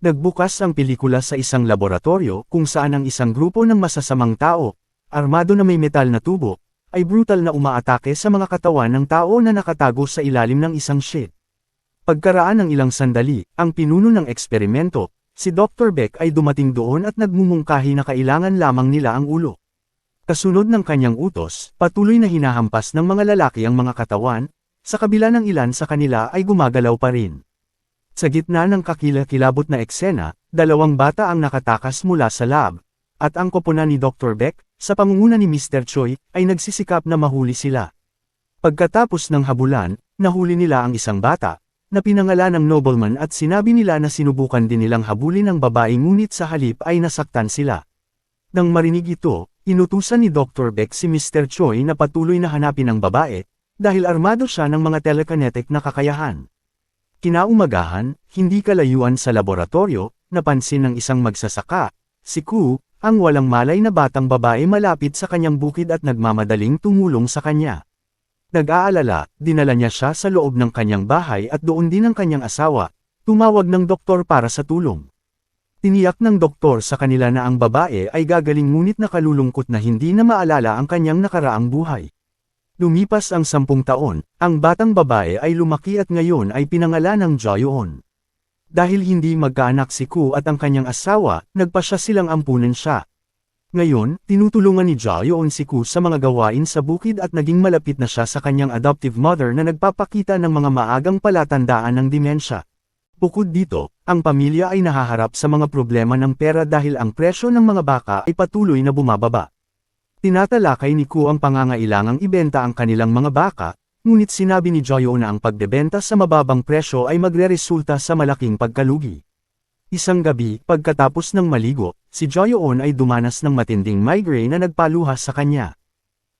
Nagbukas ang pelikula sa isang laboratorio kung saan ang isang grupo ng masasamang tao, armado na may metal na tubo, ay brutal na umaatake sa mga katawan ng tao na nakatago sa ilalim ng isang sheet. Pagkaraan ng ilang sandali, ang pinuno ng eksperimento, si Dr. Beck ay dumating doon at nagmumungkahi na kailangan lamang nila ang ulo. Kasunod ng kanyang utos, patuloy na hinahampas ng mga lalaki ang mga katawan, sa kabila ng ilan sa kanila ay gumagalaw pa rin. Sa gitna ng kakilakilabot na eksena, dalawang bata ang nakatakas mula sa lab, at ang koponan ni Dr. Beck, sa pangunguna ni Mr. Choi, ay nagsisikap na mahuli sila. Pagkatapos ng habulan, nahuli nila ang isang bata, na pinangalan ng nobleman at sinabi nila na sinubukan din nilang habulin ang babae ngunit sa halip ay nasaktan sila. Nang marinig ito, inutusan ni Dr. Beck si Mr. Choi na patuloy na hanapin ang babae, dahil armado siya ng mga telekinetic na kakayahan. Kinaumagahan, hindi kalayuan sa laboratorio, napansin ng isang magsasaka, si Ku, ang walang malay na batang babae malapit sa kanyang bukid at nagmamadaling tumulong sa kanya. Nag-aalala, dinala niya siya sa loob ng kanyang bahay at doon din ang kanyang asawa, tumawag ng doktor para sa tulong. Tiniyak ng doktor sa kanila na ang babae ay gagaling ngunit nakalulungkot na hindi na maalala ang kanyang nakaraang buhay. Lumipas ang sampung taon, ang batang babae ay lumaki at ngayon ay pinangalan ng Joyon. Dahil hindi magkaanak si Ku at ang kanyang asawa, nagpa siya silang ampunan siya. Ngayon, tinutulungan ni Joyon si Ku sa mga gawain sa bukid at naging malapit na siya sa kanyang adoptive mother na nagpapakita ng mga maagang palatandaan ng dimensya. Bukod dito, ang pamilya ay nahaharap sa mga problema ng pera dahil ang presyo ng mga baka ay patuloy na bumababa. Tinatalakay ni Ku ang pangangailangang ibenta ang kanilang mga baka, ngunit sinabi ni Joyo na ang pagbebenta sa mababang presyo ay magreresulta sa malaking pagkalugi. Isang gabi, pagkatapos ng maligo, si Joyoon ay dumanas ng matinding migraine na nagpaluhas sa kanya.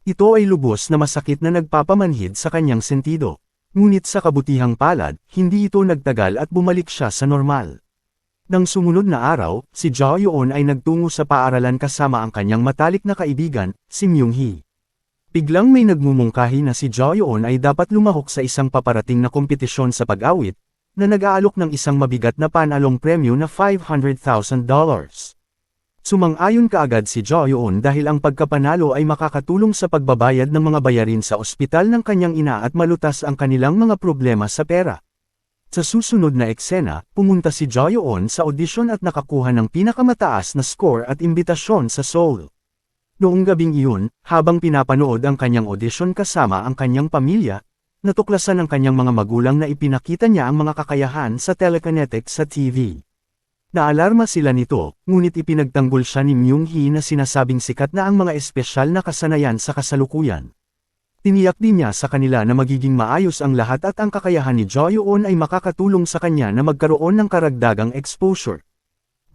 Ito ay lubos na masakit na nagpapamanhid sa kanyang sentido. Ngunit sa kabutihang palad, hindi ito nagtagal at bumalik siya sa normal. Nang sumunod na araw, si Jo Yoon ay nagtungo sa paaralan kasama ang kanyang matalik na kaibigan, si Myung Hee. Biglang may nagmumungkahi na si Jo Yoon ay dapat lumahok sa isang paparating na kompetisyon sa pag-awit, na nag-aalok ng isang mabigat na panalong premyo na $500,000. Sumang-ayon kaagad si Jo Yoon dahil ang pagkapanalo ay makakatulong sa pagbabayad ng mga bayarin sa ospital ng kanyang ina at malutas ang kanilang mga problema sa pera. Sa susunod na eksena, pumunta si Joyoon sa audition at nakakuha ng pinakamataas na score at imbitasyon sa Seoul. Noong gabing iyon, habang pinapanood ang kanyang audition kasama ang kanyang pamilya, natuklasan ng kanyang mga magulang na ipinakita niya ang mga kakayahan sa telekinetic sa TV. Naalarma sila nito, ngunit ipinagtanggol siya ni Myung Hee na sinasabing sikat na ang mga espesyal na kasanayan sa kasalukuyan. Tiniyak din niya sa kanila na magiging maayos ang lahat at ang kakayahan ni Joyoon ay makakatulong sa kanya na magkaroon ng karagdagang exposure.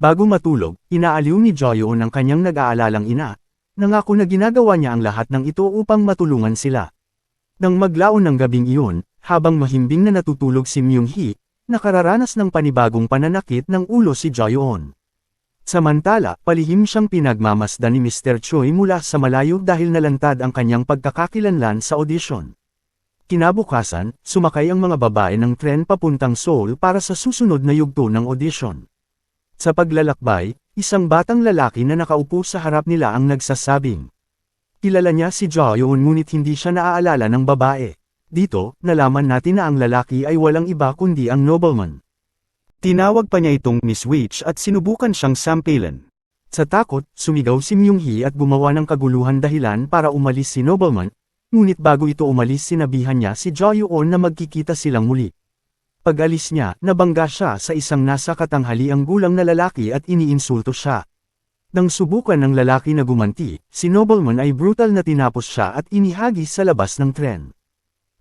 Bago matulog, inaaliw ni Joyoon ang kanyang nag-aalalang ina, nangako na ginagawa niya ang lahat ng ito upang matulungan sila. Nang maglaon ng gabing iyon, habang mahimbing na natutulog si Myung Hee, nakararanas ng panibagong pananakit ng ulo si Joyoon. Samantala, palihim siyang pinagmamasdan ni Mr. Choi mula sa malayo dahil nalantad ang kanyang pagkakakilanlan sa audition. Kinabukasan, sumakay ang mga babae ng tren papuntang Seoul para sa susunod na yugto ng audition. Sa paglalakbay, isang batang lalaki na nakaupo sa harap nila ang nagsasabing. Kilala niya si Jo Yoon ngunit hindi siya naaalala ng babae. Dito, nalaman natin na ang lalaki ay walang iba kundi ang nobleman. Tinawag pa niya itong Miss Witch at sinubukan siyang sampilan. Sa takot, sumigaw si Myung Hee at gumawa ng kaguluhan dahilan para umalis si Nobleman, ngunit bago ito umalis sinabihan niya si Jo Yoon na magkikita silang muli. Pag-alis niya, nabangga siya sa isang nasa katanghaliang gulang na lalaki at iniinsulto siya. Nang subukan ng lalaki na gumanti, si Nobleman ay brutal na tinapos siya at inihagis sa labas ng tren.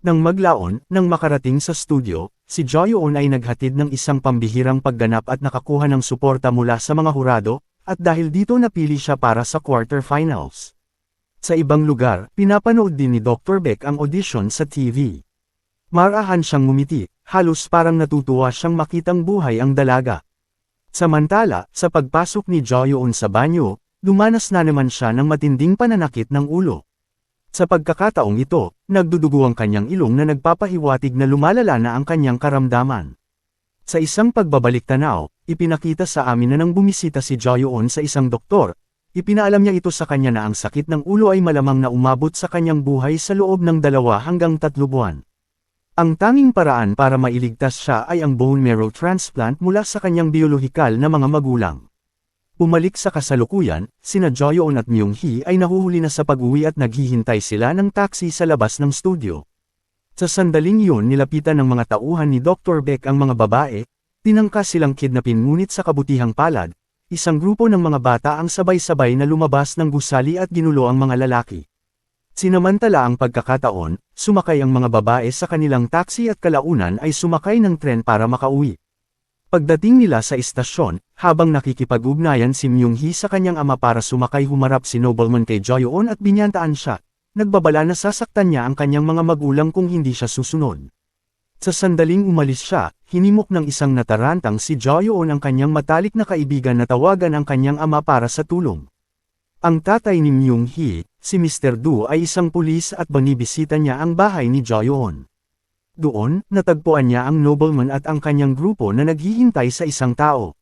Nang maglaon, nang makarating sa studio, si Joyoon ay naghatid ng isang pambihirang pagganap at nakakuha ng suporta mula sa mga hurado, at dahil dito napili siya para sa quarterfinals. Sa ibang lugar, pinapanood din ni Dr. Beck ang audition sa TV. Marahan siyang ngumiti, halos parang natutuwa siyang makitang buhay ang dalaga. Samantala, sa pagpasok ni Joyoon sa banyo, dumanas na naman siya ng matinding pananakit ng ulo. Sa pagkakataong ito, nagdudugo ang kanyang ilong na nagpapahiwatig na lumalala na ang kanyang karamdaman. Sa isang pagbabalik tanaw, ipinakita sa amin na nang bumisita si Joyoon sa isang doktor, ipinaalam niya ito sa kanya na ang sakit ng ulo ay malamang na umabot sa kanyang buhay sa loob ng dalawa hanggang tatlo buwan. Ang tanging paraan para mailigtas siya ay ang bone marrow transplant mula sa kanyang biolohikal na mga magulang. Pumalik sa kasalukuyan, sina Joyoon at Myung-hee ay nahuhuli na sa pag-uwi at naghihintay sila ng taxi sa labas ng studio. Sa sandaling iyon nilapitan ng mga tauhan ni Dr. Beck ang mga babae, tinangka silang kidnapin ngunit sa kabutihang palad, isang grupo ng mga bata ang sabay-sabay na lumabas ng gusali at ginulo ang mga lalaki. Sinamantala ang pagkakataon, sumakay ang mga babae sa kanilang taxi at kalaunan ay sumakay ng tren para makauwi. Pagdating nila sa istasyon, habang nakikipag-ugnayan si Myung-hee sa kanyang ama para sumakay humarap si Nobleman kay Joyoon at binyantaan siya, nagbabala na sasaktan niya ang kanyang mga magulang kung hindi siya susunod. Sa sandaling umalis siya, hinimok ng isang natarantang si Joyoon ang kanyang matalik na kaibigan na tawagan ang kanyang ama para sa tulong. Ang tatay ni Myung-hee, si Mr. Du ay isang pulis at banibisita niya ang bahay ni Joyoon. Doon, natagpuan niya ang nobleman at ang kanyang grupo na naghihintay sa isang tao.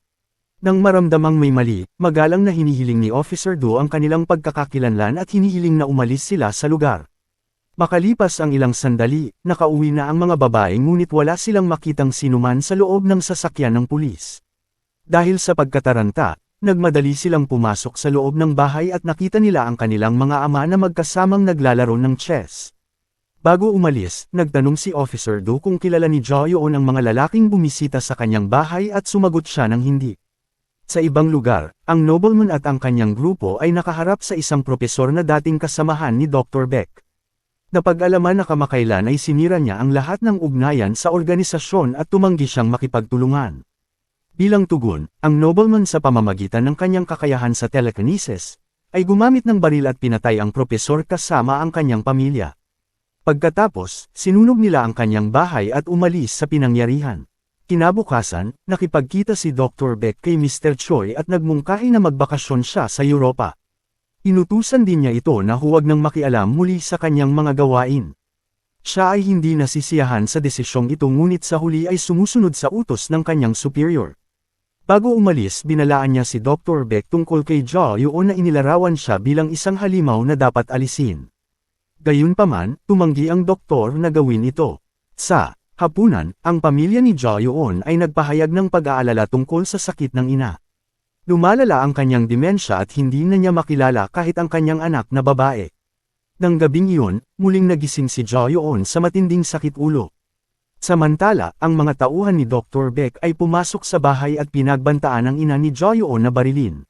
Nang maramdamang may mali, magalang na hinihiling ni Officer Do ang kanilang pagkakakilanlan at hinihiling na umalis sila sa lugar. Makalipas ang ilang sandali, nakauwi na ang mga babae ngunit wala silang makitang sinuman sa loob ng sasakyan ng pulis. Dahil sa pagkataranta, nagmadali silang pumasok sa loob ng bahay at nakita nila ang kanilang mga ama na magkasamang naglalaro ng chess. Bago umalis, nagtanong si Officer Do kung kilala ni Joyoon ang mga lalaking bumisita sa kanyang bahay at sumagot siya ng hindi. Sa ibang lugar, ang nobleman at ang kanyang grupo ay nakaharap sa isang propesor na dating kasamahan ni Dr. Beck. Napag-alaman na kamakailan ay sinira niya ang lahat ng ugnayan sa organisasyon at tumanggi siyang makipagtulungan. Bilang tugon, ang nobleman sa pamamagitan ng kanyang kakayahan sa telekinesis, ay gumamit ng baril at pinatay ang propesor kasama ang kanyang pamilya. Pagkatapos, sinunog nila ang kanyang bahay at umalis sa pinangyarihan. Kinabukasan, nakipagkita si Dr. Beck kay Mr. Choi at nagmungkahi na magbakasyon siya sa Europa. Inutusan din niya ito na huwag nang makialam muli sa kanyang mga gawain. Siya ay hindi nasisiyahan sa desisyong ito ngunit sa huli ay sumusunod sa utos ng kanyang superior. Bago umalis binalaan niya si Dr. Beck tungkol kay Jo yun na inilarawan siya bilang isang halimaw na dapat alisin. Gayunpaman, tumanggi ang doktor na gawin ito. Sa hapunan, ang pamilya ni Joyoon ay nagpahayag ng pag-aalala tungkol sa sakit ng ina. Lumalala ang kanyang dimensya at hindi na niya makilala kahit ang kanyang anak na babae. Nang gabing iyon, muling nagising si Joyoon sa matinding sakit ulo. Samantala, ang mga tauhan ni Dr. Beck ay pumasok sa bahay at pinagbantaan ang ina ni Joyoon na barilin.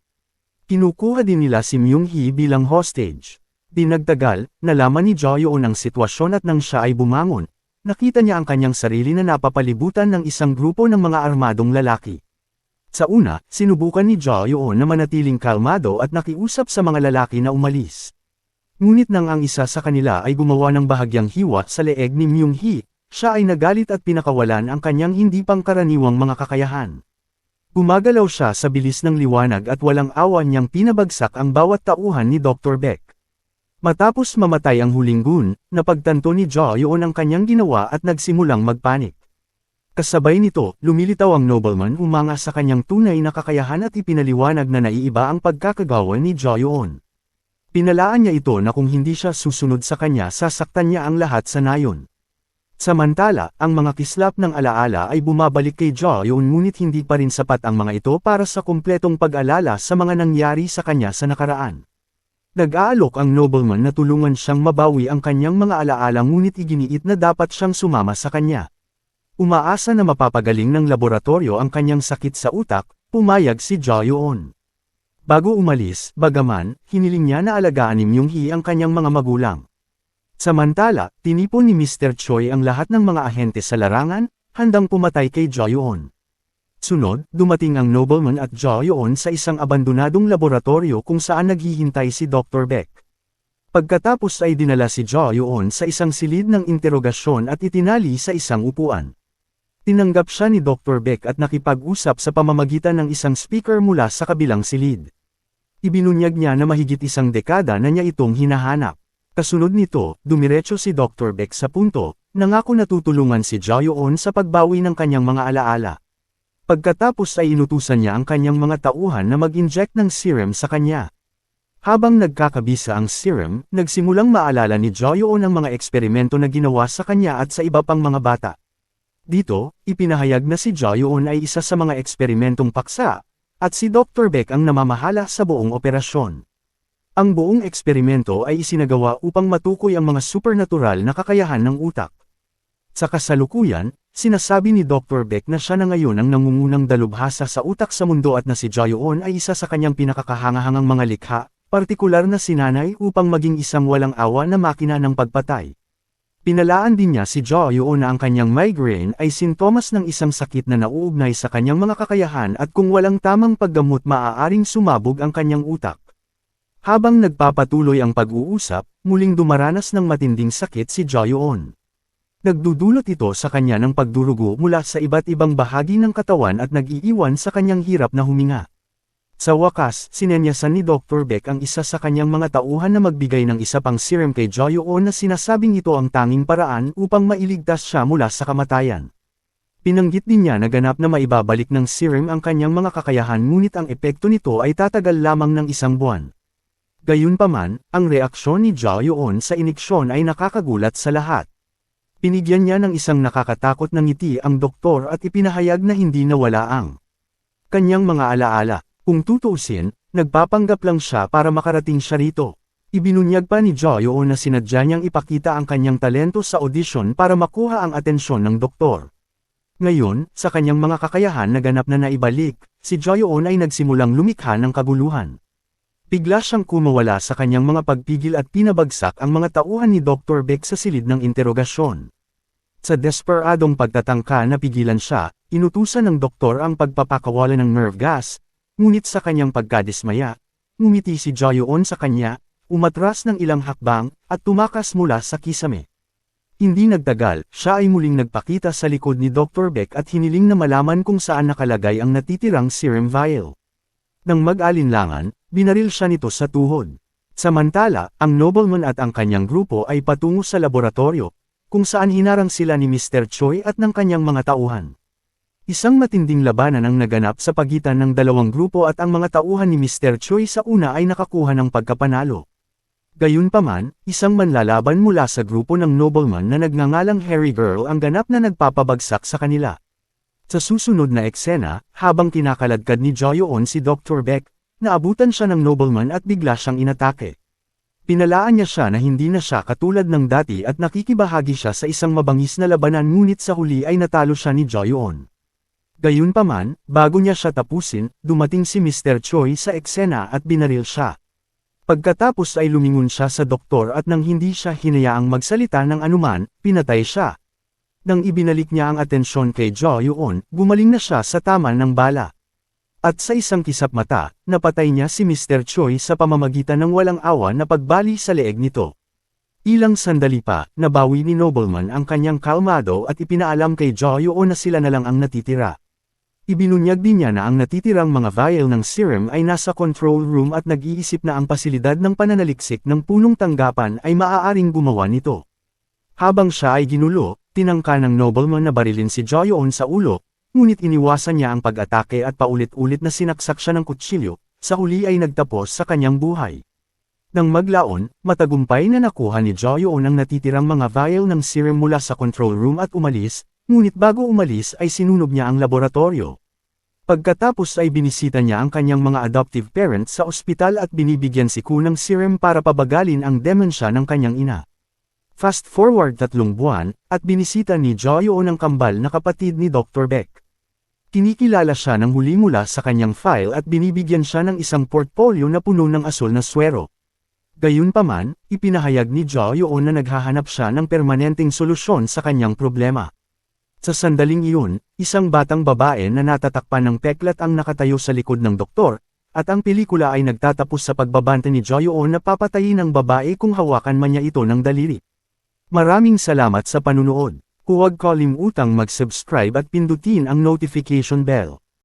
Kinukuha din nila si Myung-hee bilang hostage. Dinagtagal, nalaman ni Joyoon ang sitwasyon at nang siya ay bumangon, nakita niya ang kanyang sarili na napapalibutan ng isang grupo ng mga armadong lalaki. Sa una, sinubukan ni Joyoon na manatiling kalmado at nakiusap sa mga lalaki na umalis. Ngunit nang ang isa sa kanila ay gumawa ng bahagyang hiwa sa leeg ni Myung-hee, siya ay nagalit at pinakawalan ang kanyang hindi pangkaraniwang mga kakayahan. Gumagalaw siya sa bilis ng liwanag at walang awa niyang pinabagsak ang bawat tauhan ni Dr. Beck. Matapos mamatay ang huling gun, napagtanto ni Jo yun ang kanyang ginawa at nagsimulang magpanik. Kasabay nito, lumilitaw ang nobleman umanga sa kanyang tunay na kakayahan at ipinaliwanag na naiiba ang pagkakagawa ni Jo yun. Pinalaan niya ito na kung hindi siya susunod sa kanya sasaktan niya ang lahat sa nayon. Samantala, ang mga kislap ng alaala ay bumabalik kay Jo yun ngunit hindi pa rin sapat ang mga ito para sa kumpletong pag-alala sa mga nangyari sa kanya sa nakaraan. Nag-aalok ang nobleman na tulungan siyang mabawi ang kanyang mga alaala ngunit iginiit na dapat siyang sumama sa kanya. Umaasa na mapapagaling ng laboratorio ang kanyang sakit sa utak, pumayag si Joyoon. Bago umalis, bagaman, hiniling niya na alagaan ni Myung-hee ang kanyang mga magulang. Samantala, tinipon ni Mr. Choi ang lahat ng mga ahente sa larangan, handang pumatay kay Joyoon. Sunod, dumating ang nobleman at Joyoon sa isang abandonadong laboratorio kung saan naghihintay si Dr. Beck. Pagkatapos ay dinala si Joyoon sa isang silid ng interogasyon at itinali sa isang upuan. Tinanggap siya ni Dr. Beck at nakipag-usap sa pamamagitan ng isang speaker mula sa kabilang silid. Ibinunyag niya na mahigit isang dekada na niya itong hinahanap. Kasunod nito, dumiretso si Dr. Beck sa punto, nangako na tutulungan si Joyoon sa pagbawi ng kanyang mga alaala. Pagkatapos ay inutusan niya ang kanyang mga tauhan na mag-inject ng serum sa kanya. Habang nagkakabisa ang serum, nagsimulang maalala ni Joyoon ang mga eksperimento na ginawa sa kanya at sa iba pang mga bata. Dito, ipinahayag na si Joyoon ay isa sa mga eksperimentong paksa, at si Dr. Beck ang namamahala sa buong operasyon. Ang buong eksperimento ay isinagawa upang matukoy ang mga supernatural na kakayahan ng utak. Sa kasalukuyan, sinasabi ni Dr. Beck na siya na ngayon ang nangungunang dalubhasa sa utak sa mundo at na si Joyoon ay isa sa kanyang pinakakahangahangang mga likha, partikular na sinanay upang maging isang walang awa na makina ng pagpatay. Pinalaan din niya si Joyoon na ang kanyang migraine ay sintomas ng isang sakit na nauugnay sa kanyang mga kakayahan at kung walang tamang paggamot maaaring sumabog ang kanyang utak. Habang nagpapatuloy ang pag-uusap, muling dumaranas ng matinding sakit si Joyoon. Nagdudulot ito sa kanya ng pagdurugo mula sa iba't ibang bahagi ng katawan at nag-iiwan sa kanyang hirap na huminga. Sa wakas, sinenyasan ni Dr. Beck ang isa sa kanyang mga tauhan na magbigay ng isa pang serum kay Joyo na sinasabing ito ang tanging paraan upang mailigtas siya mula sa kamatayan. Pinanggit din niya na ganap na maibabalik ng serum ang kanyang mga kakayahan ngunit ang epekto nito ay tatagal lamang ng isang buwan. Gayunpaman, ang reaksyon ni Joyo sa iniksyon ay nakakagulat sa lahat. Pinigyan niya ng isang nakakatakot na ngiti ang doktor at ipinahayag na hindi nawala ang kanyang mga alaala. Kung tutuusin, nagpapanggap lang siya para makarating siya rito. Ibinunyag pa ni Joyo na sinadya niyang ipakita ang kanyang talento sa audition para makuha ang atensyon ng doktor. Ngayon, sa kanyang mga kakayahan na ganap na naibalik, si Joyoon ay nagsimulang lumikha ng kaguluhan. Bigla siyang kumawala sa kanyang mga pagpigil at pinabagsak ang mga tauhan ni Dr. Beck sa silid ng interogasyon. Sa desperadong pagtatangka na pigilan siya, inutusan ng doktor ang pagpapakawala ng nerve gas, ngunit sa kanyang pagkadismaya, ngumiti si Joyoon sa kanya, umatras ng ilang hakbang, at tumakas mula sa kisame. Hindi nagtagal, siya ay muling nagpakita sa likod ni Dr. Beck at hiniling na malaman kung saan nakalagay ang natitirang serum vial. Nang mag-alinlangan, binaril siya nito sa tuhod. Samantala, ang nobleman at ang kanyang grupo ay patungo sa laboratorio, kung saan hinarang sila ni Mr. Choi at ng kanyang mga tauhan. Isang matinding labanan ang naganap sa pagitan ng dalawang grupo at ang mga tauhan ni Mr. Choi sa una ay nakakuha ng pagkapanalo. Gayunpaman, isang manlalaban mula sa grupo ng nobleman na nagngangalang Harry Girl ang ganap na nagpapabagsak sa kanila. Sa susunod na eksena, habang kinakaladkad ni Joyoon si Dr. Beck, naabutan siya ng nobleman at bigla siyang inatake. Pinalaan niya siya na hindi na siya katulad ng dati at nakikibahagi siya sa isang mabangis na labanan ngunit sa huli ay natalo siya ni Joyoon. Gayunpaman, bago niya siya tapusin, dumating si Mr. Choi sa eksena at binaril siya. Pagkatapos ay lumingon siya sa doktor at nang hindi siya hinayaang magsalita ng anuman, pinatay siya. Nang ibinalik niya ang atensyon kay Joyoon, gumaling na siya sa tama ng bala. At sa isang kisap mata, napatay niya si Mr. Choi sa pamamagitan ng walang awa na pagbali sa leeg nito. Ilang sandali pa, nabawi ni Nobleman ang kanyang kalmado at ipinaalam kay Joyo na sila na lang ang natitira. Ibinunyag din niya na ang natitirang mga vial ng serum ay nasa control room at nag-iisip na ang pasilidad ng pananaliksik ng punong tanggapan ay maaaring gumawa nito. Habang siya ay ginulo, tinangka ng nobleman na barilin si Joyoon sa ulo, Ngunit iniwasan niya ang pag-atake at paulit-ulit na sinaksak siya ng kutsilyo, sa huli ay nagtapos sa kanyang buhay. Nang maglaon, matagumpay na nakuha ni Joyoon ang natitirang mga vial ng serum mula sa control room at umalis, ngunit bago umalis ay sinunog niya ang laboratorio. Pagkatapos ay binisita niya ang kanyang mga adoptive parents sa ospital at binibigyan si Ku ng serum para pabagalin ang demensya ng kanyang ina. Fast forward tatlong buwan, at binisita ni Joyoon ang kambal na kapatid ni Dr. Beck. Kinikilala siya ng huli mula sa kanyang file at binibigyan siya ng isang portfolio na puno ng asol na swero. Gayunpaman, ipinahayag ni Jo Yoon na naghahanap siya ng permanenteng solusyon sa kanyang problema. Sa sandaling iyon, isang batang babae na natatakpan ng peklat ang nakatayo sa likod ng doktor, at ang pelikula ay nagtatapos sa pagbabante ni Jo Yoon na papatayin ang babae kung hawakan man niya ito ng daliri. Maraming salamat sa panunood. Huwag kalimutang mag-subscribe at pindutin ang notification bell.